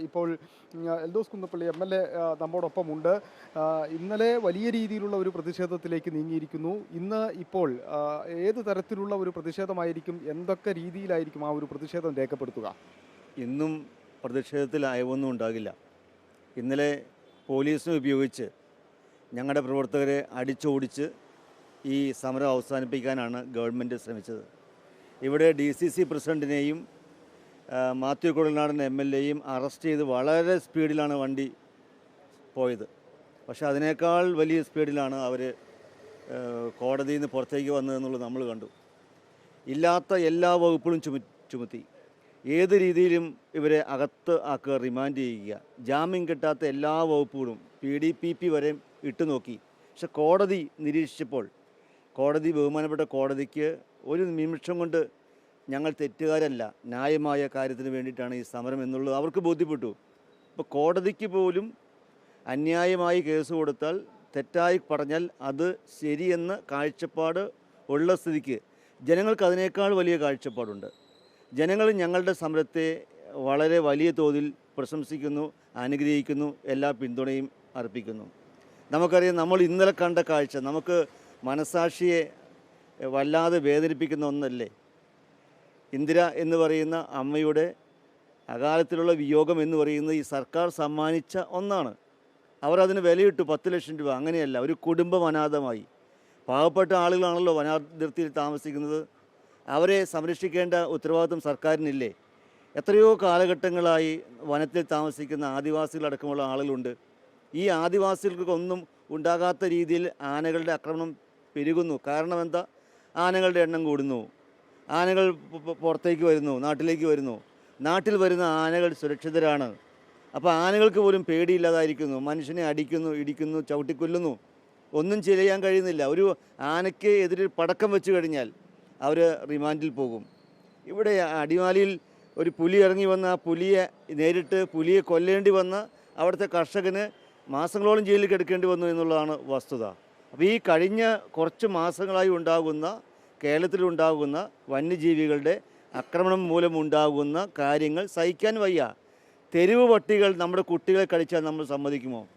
ഇപ്പോൾ Eldhose Kunnappilly M L A നമ്മോടൊപ്പമുണ്ട്. ഇന്നലെ വലിയ രീതിയിലുള്ള ഒരു പ്രതിഷേധത്തിലേക്ക് നീങ്ങിയിരിക്കുന്നു. ഇന്ന് ഇപ്പോൾ ഏത് തരത്തിലുള്ള ഒരു പ്രതിഷേധമായിരിക്കും? എന്തൊക്കെ രീതിയിലായിരിക്കും ആ ഒരു പ്രതിഷേധം രേഖപ്പെടുത്തുക? ഇന്നും പ്രതിഷേധത്തിൽ അയവൊന്നും ഉണ്ടാകില്ല. ഇന്നലെ പോലീസിനെ ഉപയോഗിച്ച് ഞങ്ങളുടെ പ്രവർത്തകരെ അടിച്ചോടിച്ച് ഈ സമരം അവസാനിപ്പിക്കാനാണ് ഗവൺമെന്റ് ശ്രമിച്ചത്. ഇവിടെ ഡി സി സി പ്രസിഡന്റിനെയും മാത്യു കുഴൽനാടൻ എം എൽ എയും അറസ്റ്റ് ചെയ്ത് വളരെ സ്പീഡിലാണ് വണ്ടി പോയത്. പക്ഷേ അതിനേക്കാൾ വലിയ സ്പീഡിലാണ് അവർ കോടതിയിൽ നിന്ന് പുറത്തേക്ക് വന്നതെന്നുള്ളത് നമ്മൾ കണ്ടു. ഇല്ലാത്ത എല്ലാ വകുപ്പുകളും ചുമ ചുമത്തി. ഏത് രീതിയിലും ഇവരെ അകത്ത് ആക്കുക റിമാൻഡ് ചെയ്യുക. ജാമ്യം കിട്ടാത്ത എല്ലാ വകുപ്പുകളും പി ഡി പി പി വരെ ഇട്ടു നോക്കി. പക്ഷെ കോടതി നിരീക്ഷിച്ചപ്പോൾ കോടതി ബഹുമാനപ്പെട്ട കോടതിക്ക് ഒരു നിമിഷം കൊണ്ട് ഞങ്ങൾ തെറ്റുകാരല്ല ന്യായമായ കാര്യത്തിന് വേണ്ടിയിട്ടാണ് ഈ സമരം എന്നുള്ളത് അവർക്ക് ബോധ്യപ്പെട്ടു. ഇപ്പോൾ കോടതിക്ക് പോലും അന്യായമായി കേസ് കൊടുത്താൽ തെറ്റായി പറഞ്ഞാൽ അത് ശരിയെന്ന കാഴ്ചപ്പാട് ഉള്ള സ്ഥിതിക്ക് ജനങ്ങൾക്ക് അതിനേക്കാൾ വലിയ കാഴ്ചപ്പാടുണ്ട്. ജനങ്ങൾ ഞങ്ങളുടെ സമരത്തെ വളരെ വലിയ തോതിൽ പ്രശംസിക്കുന്നു അനുഗ്രഹിക്കുന്നു എല്ലാ പിന്തുണയും അർപ്പിക്കുന്നു. നമുക്കറിയാം നമ്മൾ ഇന്നലെ കണ്ട കാഴ്ച നമുക്ക് മനസാക്ഷിയെ വല്ലാതെ വേദനിപ്പിക്കുന്ന ഒന്നല്ലേ? ഇന്ദിര എന്ന് പറയുന്ന അമ്മയുടെ അകാലത്തിലുള്ള വിയോഗം എന്ന് പറയുന്നത് ഈ സർക്കാർ സമ്മാനിച്ച ഒന്നാണ്. അവരതിന് വിലയിട്ടു പത്ത് ലക്ഷം രൂപ. അങ്ങനെയല്ല ഒരു കുടുംബം അനാഥമായി. പാവപ്പെട്ട ആളുകളാണല്ലോ വനാതിർത്തിയിൽ താമസിക്കുന്നത്. അവരെ സംരക്ഷിക്കേണ്ട ഉത്തരവാദിത്വം സർക്കാരിനില്ലേ? എത്രയോ കാലഘട്ടങ്ങളായി വനത്തിൽ താമസിക്കുന്ന ആദിവാസികളടക്കമുള്ള ആളുകളുണ്ട്. ഈ ആദിവാസികൾക്കൊന്നും ഉണ്ടാകാത്ത രീതിയിൽ ആനകളുടെ ആക്രമണം പെരുകുന്നു. കാരണം എന്താ? ആനകളുടെ എണ്ണം കൂടുന്നു. ആനകൾ പുറത്തേക്ക് വരുന്നു നാട്ടിലേക്ക് വരുന്നു. നാട്ടിൽ വരുന്ന ആനകൾ സുരക്ഷിതരാണ്. അപ്പോൾ ആനകൾക്ക് പോലും പേടിയില്ലാതായിരിക്കുന്നു. മനുഷ്യനെ അടിക്കുന്നു ഇടിക്കുന്നു ചവിട്ടിക്കൊല്ലുന്നു. ഒന്നും ചെയ്യാൻ കഴിയുന്നില്ല. ഒരു ആനയ്ക്ക് എതിരെ പടക്കം വെച്ച് കഴിഞ്ഞാൽ അവർ റിമാൻഡിൽ പോകും. ഇവിടെ അടിമാലിയിൽ ഒരു പുലി ഇറങ്ങി വന്ന ആ പുലിയെ നേരിട്ട് പുലിയെ കൊല്ലേണ്ടി വന്ന അവിടുത്തെ കർഷകന് മാസങ്ങളോളം ജയിലിൽ കിടക്കേണ്ടി വന്നു എന്നുള്ളതാണ് വസ്തുത. അപ്പോൾ ഈ കഴിഞ്ഞ കുറച്ച് മാസങ്ങളായി ഉണ്ടാകുന്ന കേരളത്തിലുണ്ടാകുന്ന വന്യജീവികളുടെ ആക്രമണം മൂലമുണ്ടാകുന്ന കാര്യങ്ങൾ സഹിക്കാൻ വയ്യ. തെരുവ് പട്ടികൾ നമ്മുടെ കുട്ടികളെ കടിച്ചാൽ നമ്മൾ സമ്മതിക്കുമോ?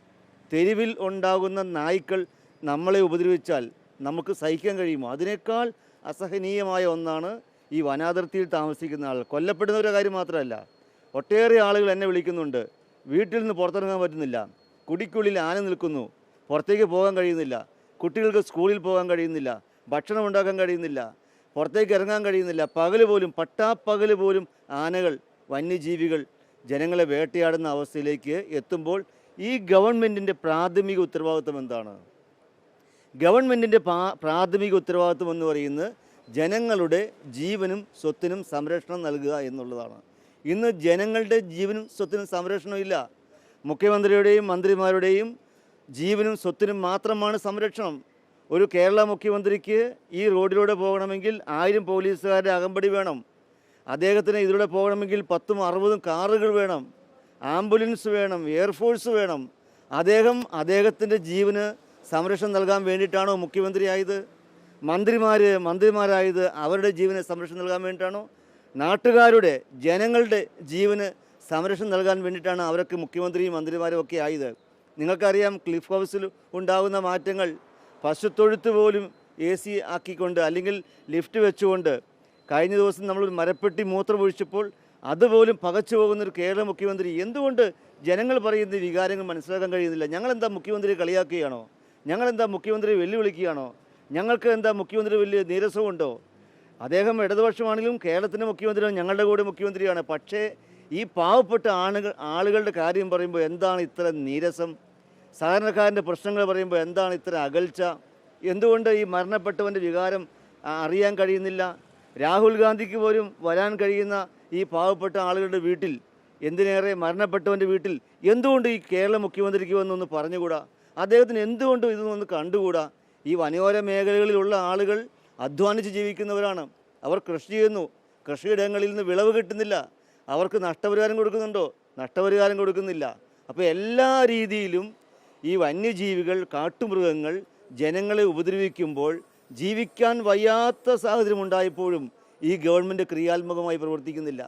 തെരുവിൽ ഉണ്ടാകുന്ന നായ്ക്കൾ നമ്മളെ ഉപദ്രവിച്ചാൽ നമുക്ക് സഹിക്കാൻ കഴിയുമോ? അതിനേക്കാൾ അസഹനീയമായ ഒന്നാണ് ഈ വനാതിർത്തിയിൽ താമസിക്കുന്ന ആൾ കൊല്ലപ്പെടുന്നവരുടെ കാര്യം മാത്രമല്ല ഒട്ടേറെ ആളുകൾ എന്നെ വിളിക്കുന്നുണ്ട്. വീട്ടിൽ നിന്ന് പുറത്തിറങ്ങാൻ പറ്റുന്നില്ല. കുടിക്കുള്ളിൽ ആന നിൽക്കുന്നു. പുറത്തേക്ക് പോകാൻ കഴിയുന്നില്ല. കുട്ടികൾക്ക് സ്കൂളിൽ പോകാൻ കഴിയുന്നില്ല. ഭക്ഷണം ഉണ്ടാക്കാൻ കഴിയുന്നില്ല പുറത്തേക്ക് ഇറങ്ങാൻ കഴിയുന്നില്ല. പകൽ പോലും പട്ടാപ്പകൽ പോലും ആനകൾ വന്യജീവികൾ ജനങ്ങളെ വേട്ടയാടുന്ന അവസ്ഥയിലേക്ക് എത്തുമ്പോൾ ഈ ഗവൺമെന്റിന്റെ പ്രാഥമിക ഉത്തരവാദിത്വം എന്താണ്? ഗവൺമെന്റിന്റെ പ്രാഥമിക ഉത്തരവാദിത്വം എന്ന് പറയുന്നത് ജനങ്ങളുടെ ജീവനും സ്വത്തിനും സംരക്ഷണം നൽകുക എന്നുള്ളതാണ്. ഇന്ന് ജനങ്ങളുടെ ജീവനും സ്വത്തിനും സംരക്ഷണമില്ല മുഖ്യമന്ത്രിയുടെയും മന്ത്രിമാരുടെയും ജീവനും സ്വത്തിനും മാത്രമാണ് സംരക്ഷണം. ഒരു കേരള മുഖ്യമന്ത്രിക്ക് ഈ റോഡിലൂടെ പോകണമെങ്കിൽ ആയിരം പോലീസുകാരുടെ അകമ്പടി വേണം. അദ്ദേഹത്തിന് ഇതിലൂടെ പോകണമെങ്കിൽ പത്തും അറുപതും കാറുകൾ വേണം. ആംബുലൻസ് വേണം എയർഫോഴ്സ് വേണം. അദ്ദേഹം അദ്ദേഹത്തിന്റെ ജീവന് സംരക്ഷണം നൽകാൻ വേണ്ടിയിട്ടാണോ മുഖ്യമന്ത്രിയായത്? മന്ത്രിമാർ മന്ത്രിമാരായത് അവരുടെ ജീവന് സംരക്ഷണം നൽകാൻ വേണ്ടിയിട്ടാണോ? നാട്ടുകാരുടെ ജനങ്ങളുടെ ജീവന് സംരക്ഷണം നൽകാൻ വേണ്ടിയിട്ടാണ് അവരൊക്കെ മുഖ്യമന്ത്രിയും മന്ത്രിമാരും ഒക്കെ ആയത്. നിങ്ങൾക്കറിയാം ക്ലിഫ് ഹൗസിൽ ഉണ്ടാകുന്ന മാറ്റങ്ങൾ പശുത്തൊഴുത്ത് പോലും എ സി ആക്കിക്കൊണ്ട് അല്ലെങ്കിൽ ലിഫ്റ്റ് വെച്ചുകൊണ്ട് കഴിഞ്ഞ ദിവസം നമ്മൾ മരപ്പെട്ടി മൂത്രമൊഴിച്ചപ്പോൾ അതുപോലും പകച്ചു പോകുന്നൊരു കേരള മുഖ്യമന്ത്രി എന്തുകൊണ്ട് ജനങ്ങൾ പറയുന്ന വികാരങ്ങൾ മനസ്സിലാക്കാൻ കഴിയുന്നില്ല? ഞങ്ങളെന്താ മുഖ്യമന്ത്രിയെ കളിയാക്കുകയാണോ? ഞങ്ങളെന്താ മുഖ്യമന്ത്രിയെ വെല്ലുവിളിക്കുകയാണോ? ഞങ്ങൾക്ക് എന്താ മുഖ്യമന്ത്രി വലിയ നീരസമുണ്ടോ അദ്ദേഹം ഇടതുപക്ഷമാണെങ്കിലും കേരളത്തിന്റെ മുഖ്യമന്ത്രിയാണ് ഞങ്ങളുടെ കൂടെ മുഖ്യമന്ത്രിയാണ്. പക്ഷേ ഈ പാവപ്പെട്ട ആളുകൾ ആളുകളുടെ കാര്യം പറയുമ്പോൾ എന്താണ് ഇത്ര നീരസം? സാധാരണക്കാരന്റെ പ്രശ്നങ്ങൾ പറയുമ്പോൾ എന്താണ് ഇത്ര അകൽച്ച? എന്തുകൊണ്ട് ഈ മരണപ്പെട്ടവന്റെ വികാരം അറിയാൻ കഴിയുന്നില്ല? രാഹുൽ ഗാന്ധിക്ക് പോലും വരാൻ കഴിയുന്ന ഈ പാവപ്പെട്ട ആളുകളുടെ വീട്ടിൽ എന്തിനേറെ മരണപ്പെട്ടവന്റെ വീട്ടിൽ എന്തുകൊണ്ട് ഈ കേരള മുഖ്യമന്ത്രിക്ക് വന്നൊന്ന് പറഞ്ഞുകൂടാ? അദ്ദേഹത്തിന് എന്തുകൊണ്ട് ഇതൊന്ന് കണ്ടുകൂടാ? ഈ വനയോര മേഖലകളിലുള്ള ആളുകൾ അധ്വാനിച്ച് ജീവിക്കുന്നവരാണ്. അവർ കൃഷി ചെയ്യുന്നു. കൃഷിയിടങ്ങളിൽ നിന്ന് വിളവ് കിട്ടുന്നില്ല. അവർക്ക് നഷ്ടപരിഹാരം കൊടുക്കുന്നുണ്ടോ? നഷ്ടപരിഹാരം കൊടുക്കുന്നില്ല. അപ്പോൾ എല്ലാ രീതിയിലും ഈ വന്യജീവികൾ കാട്ടുമൃഗങ്ങൾ ജനങ്ങളെ ഉപദ്രവിക്കുമ്പോൾ ജീവിക്കാൻ വയ്യാത്ത സാഹചര്യം ഉണ്ടായപ്പോഴും ഈ ഗവൺമെന്റ് ക്രിയാത്മകമായി പ്രവർത്തിക്കുന്നില്ല.